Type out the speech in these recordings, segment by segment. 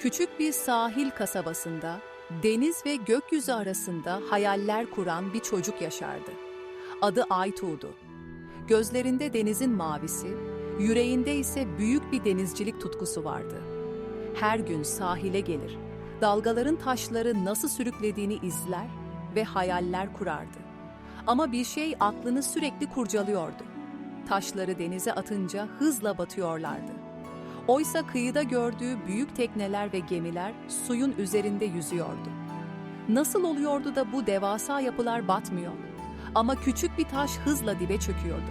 Küçük bir sahil kasabasında deniz ve gökyüzü arasında hayaller kuran bir çocuk yaşardı. Adı Aytuğ'du. Gözlerinde denizin mavisi, yüreğinde ise büyük bir denizcilik tutkusu vardı. Her gün sahile gelir, dalgaların taşları nasıl sürüklediğini izler ve hayaller kurardı. Ama bir şey aklını sürekli kurcalıyordu. Taşları denize atınca hızla batıyorlardı. Oysa kıyıda gördüğü büyük tekneler ve gemiler suyun üzerinde yüzüyordu. Nasıl oluyordu da bu devasa yapılar batmıyor? Ama küçük bir taş hızla dibe çöküyordu.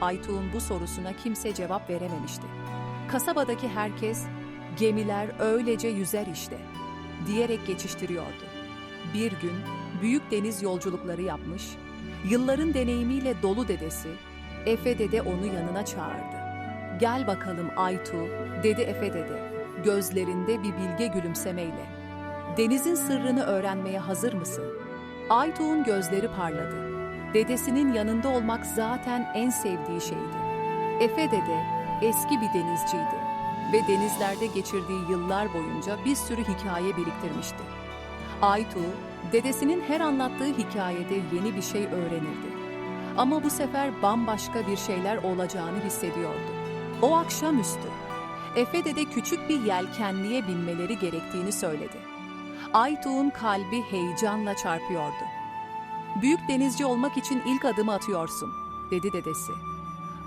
Aytuğ'un bu sorusuna kimse cevap verememişti. Kasabadaki herkes, gemiler öylece yüzer işte, diyerek geçiştiriyordu. Bir gün büyük deniz yolculukları yapmış, yılların deneyimiyle dolu dedesi, Efe dede onu yanına çağırdı. Gel bakalım Aytu, dedi Efe dede, gözlerinde bir bilge gülümsemeyle. Denizin sırrını öğrenmeye hazır mısın? Aytuğ'un gözleri parladı. Dedesinin yanında olmak zaten en sevdiği şeydi. Efe dede eski bir denizciydi ve denizlerde geçirdiği yıllar boyunca bir sürü hikaye biriktirmişti. Aytu, dedesinin her anlattığı hikayede yeni bir şey öğrenirdi. Ama bu sefer bambaşka bir şeyler olacağını hissediyordu. O akşamüstü, Efe dede küçük bir yelkenliğe binmeleri gerektiğini söyledi. Aytuğ'un kalbi heyecanla çarpıyordu. Büyük denizci olmak için ilk adımı atıyorsun, dedi dedesi.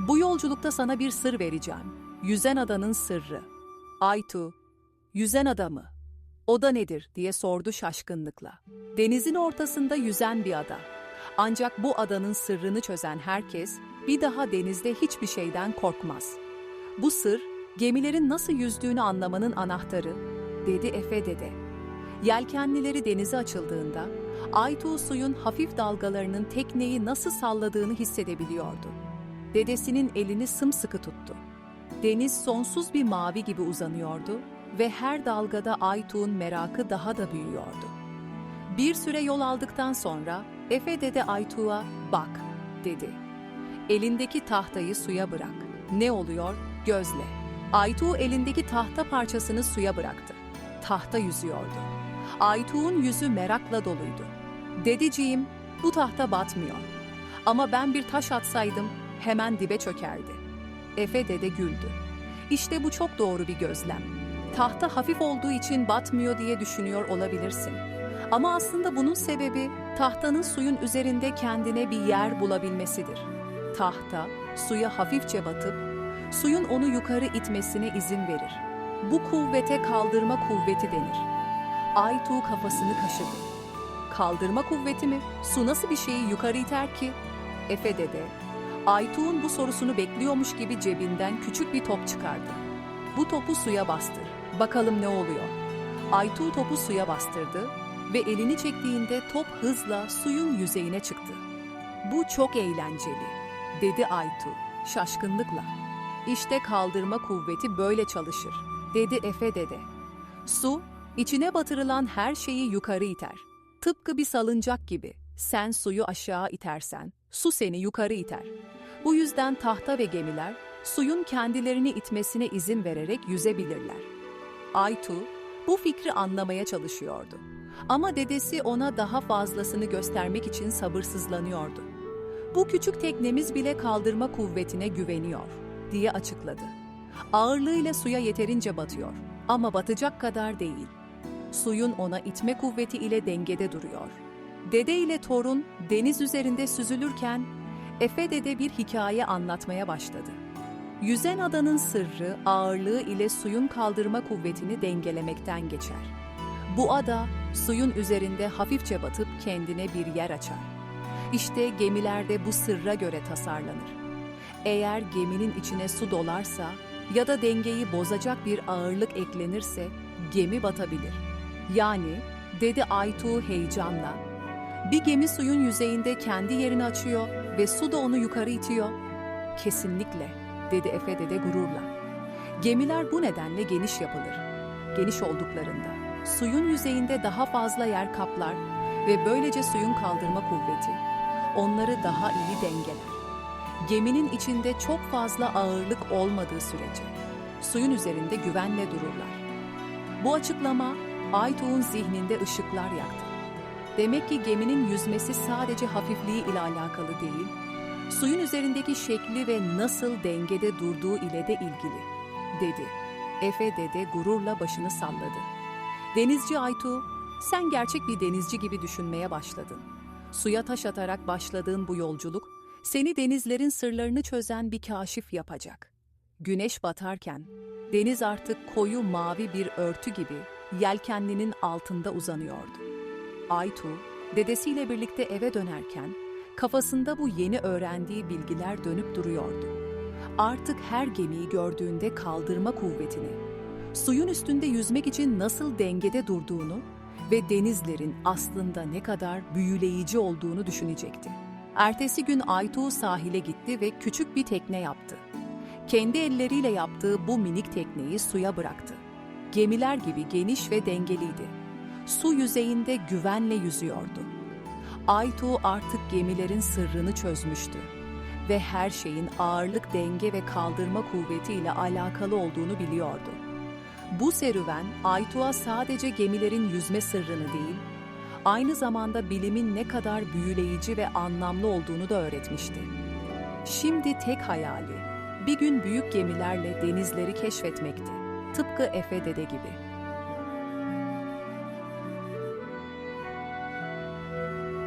Bu yolculukta sana bir sır vereceğim. Yüzen adanın sırrı. Aytu, yüzen ada mı? O da nedir diye sordu şaşkınlıkla. Denizin ortasında yüzen bir ada. Ancak bu adanın sırrını çözen herkes bir daha denizde hiçbir şeyden korkmaz. Bu sır gemilerin nasıl yüzdüğünü anlamanın anahtarı, dedi Efe dede. Yelkenlileri denize açıldığında Aytuğ suyun hafif dalgalarının tekneyi nasıl salladığını hissedebiliyordu. Dedesinin elini sımsıkı tuttu. Deniz sonsuz bir mavi gibi uzanıyordu ve her dalgada Aytuğ'un merakı daha da büyüyordu. Bir süre yol aldıktan sonra Efe dede Aytuğ'a bak dedi. Elindeki tahtayı suya bırak. Ne oluyor? Gözle. Aytuğ elindeki tahta parçasını suya bıraktı. Tahta yüzüyordu. Aytuğ'un yüzü merakla doluydu. Dedeciğim, bu tahta batmıyor. Ama ben bir taş atsaydım hemen dibe çökerdi. Efe dede güldü. İşte bu çok doğru bir gözlem. Tahta hafif olduğu için batmıyor diye düşünüyor olabilirsin. Ama aslında bunun sebebi tahtanın suyun üzerinde kendine bir yer bulabilmesidir. Tahta suya hafifçe batıp suyun onu yukarı itmesine izin verir. Bu kuvvete kaldırma kuvveti denir. Aytuğ kafasını kaşıdı. Kaldırma kuvveti mi? Su nasıl bir şeyi yukarı iter ki? Efe dede, Aytuğ'un bu sorusunu bekliyormuş gibi cebinden küçük bir top çıkardı. Bu topu suya bastır. Bakalım ne oluyor? Aytuğ topu suya bastırdı ve elini çektiğinde top hızla suyun yüzeyine çıktı. Bu çok eğlenceli, dedi Aytu şaşkınlıkla. İşte kaldırma kuvveti böyle çalışır, dedi Efe dede. Su, içine batırılan her şeyi yukarı iter. Tıpkı bir salıncak gibi. Sen suyu aşağı itersen, su seni yukarı iter. Bu yüzden tahta ve gemiler, suyun kendilerini itmesine izin vererek yüzebilirler. Aytu, bu fikri anlamaya çalışıyordu. Ama dedesi ona daha fazlasını göstermek için sabırsızlanıyordu. Bu küçük teknemiz bile kaldırma kuvvetine güveniyor, diye açıkladı. Ağırlığıyla suya yeterince batıyor ama batacak kadar değil. Suyun ona itme kuvveti ile dengede duruyor. Dede ile torun deniz üzerinde süzülürken Efe dede bir hikaye anlatmaya başladı. Yüzen adanın sırrı ağırlığı ile suyun kaldırma kuvvetini dengelemekten geçer. Bu ada suyun üzerinde hafifçe batıp kendine bir yer açar. İşte gemilerde bu sırra göre tasarlanır. Eğer geminin içine su dolarsa ya da dengeyi bozacak bir ağırlık eklenirse gemi batabilir. Yani dedi Aytuğ heyecanla. Bir gemi suyun yüzeyinde kendi yerini açıyor ve su da onu yukarı itiyor. Kesinlikle dedi Efe dede gururla. Gemiler bu nedenle geniş yapılır. Geniş olduklarında suyun yüzeyinde daha fazla yer kaplar ve böylece suyun kaldırma kuvveti onları daha iyi dengeler. Geminin içinde çok fazla ağırlık olmadığı sürece suyun üzerinde güvenle dururlar. Bu açıklama Aytuğ'un zihninde ışıklar yaktı. Demek ki geminin yüzmesi sadece hafifliği ile alakalı değil, suyun üzerindeki şekli ve nasıl dengede durduğu ile de ilgili, dedi. Efe dede gururla başını salladı. Denizci Aytu, sen gerçek bir denizci gibi düşünmeye başladın. Suya taş atarak başladığın bu yolculuk, seni denizlerin sırlarını çözen bir kaşif yapacak. Güneş batarken, deniz artık koyu mavi bir örtü gibi yelkenlinin altında uzanıyordu. Aytu, dedesiyle birlikte eve dönerken, kafasında bu yeni öğrendiği bilgiler dönüp duruyordu. Artık her gemiyi gördüğünde kaldırma kuvvetini, suyun üstünde yüzmek için nasıl dengede durduğunu ve denizlerin aslında ne kadar büyüleyici olduğunu düşünecekti. Ertesi gün Aytu sahile gitti ve küçük bir tekne yaptı. Kendi elleriyle yaptığı bu minik tekneyi suya bıraktı. Gemiler gibi geniş ve dengeliydi. Su yüzeyinde güvenle yüzüyordu. Aytu artık gemilerin sırrını çözmüştü ve her şeyin ağırlık denge ve kaldırma kuvvetiyle alakalı olduğunu biliyordu. Bu serüven Aytu'a sadece gemilerin yüzme sırrını değil, aynı zamanda bilimin ne kadar büyüleyici ve anlamlı olduğunu da öğretmişti. Şimdi tek hayali bir gün büyük gemilerle denizleri keşfetmekti. Tıpkı Efe dede gibi.